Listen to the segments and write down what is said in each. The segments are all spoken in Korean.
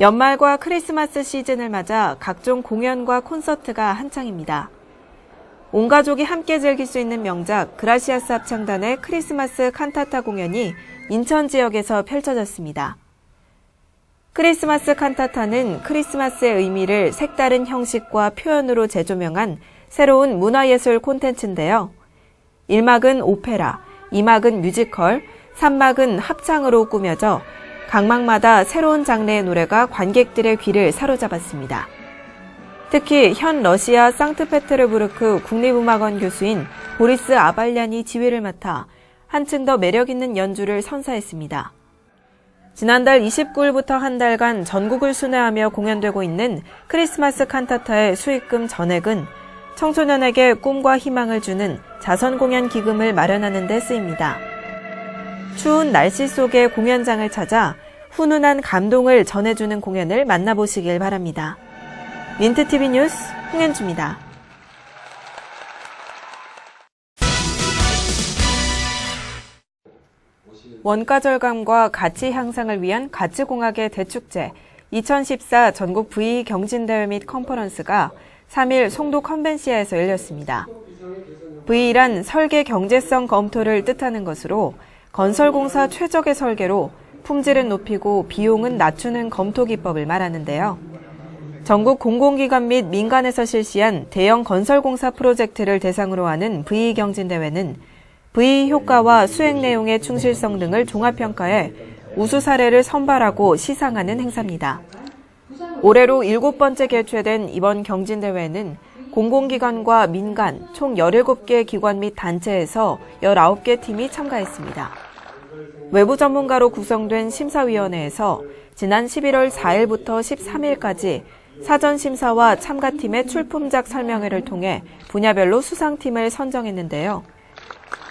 연말과 크리스마스 시즌을 맞아 각종 공연과 콘서트가 한창입니다. 온 가족이 함께 즐길 수 있는 명작 그라시아스 합창단의 크리스마스 칸타타 공연이 인천 지역에서 펼쳐졌습니다. 크리스마스 칸타타는 크리스마스의 의미를 색다른 형식과 표현으로 재조명한 새로운 문화예술 콘텐츠인데요. 1막은 오페라, 2막은 뮤지컬, 3막은 합창으로 꾸며져 각막마다 새로운 장르의 노래가 관객들의 귀를 사로잡았습니다. 특히 현 러시아 상트페테르부르크 국립음악원 교수인 보리스 아발얀이 지휘를 맡아 한층 더 매력있는 연주를 선사했습니다. 지난달 29일부터 한 달간 전국을 순회하며 공연되고 있는 크리스마스 칸타타의 수익금 전액은 청소년에게 꿈과 희망을 주는 자선 공연 기금을 마련하는 데 쓰입니다. 추운 날씨 속에 공연장을 찾아 훈훈한 감동을 전해주는 공연을 만나보시길 바랍니다. 민트TV 뉴스 홍현주입니다. 원가 절감과 가치 향상을 위한 가치공학의 대축제 2014 전국 VE 경진대회 및 컨퍼런스가 3일 송도 컨벤시아에서 열렸습니다. VE란 설계 경제성 검토를 뜻하는 것으로 건설공사 최적의 설계로 품질은 높이고 비용은 낮추는 검토 기법을 말하는데요. 전국 공공기관 및 민간에서 실시한 대형 건설공사 프로젝트를 대상으로 하는 VE 경진대회는 VE 효과와 수행 내용의 충실성 등을 종합평가해 우수 사례를 선발하고 시상하는 행사입니다. 올해로 일곱 번째 개최된 이번 경진대회는 공공기관과 민간 총 17개 기관 및 단체에서 19개 팀이 참가했습니다. 외부 전문가로 구성된 심사위원회에서 지난 11월 4일부터 13일까지 사전 심사와 참가팀의 출품작 설명회를 통해 분야별로 수상팀을 선정했는데요.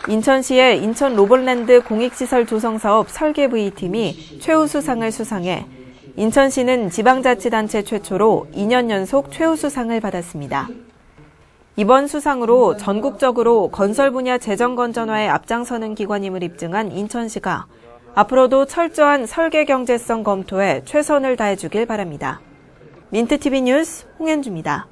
인천시의 인천 로봇랜드 공익시설 조성사업 설계 V팀이 최우수상을 수상해 인천시는 지방자치단체 최초로 2년 연속 최우수상을 받았습니다. 이번 수상으로 전국적으로 건설 분야 재정 건전화에 앞장서는 기관임을 입증한 인천시가 앞으로도 철저한 설계 경제성 검토에 최선을 다해주길 바랍니다. 민트TV 뉴스 홍현주입니다.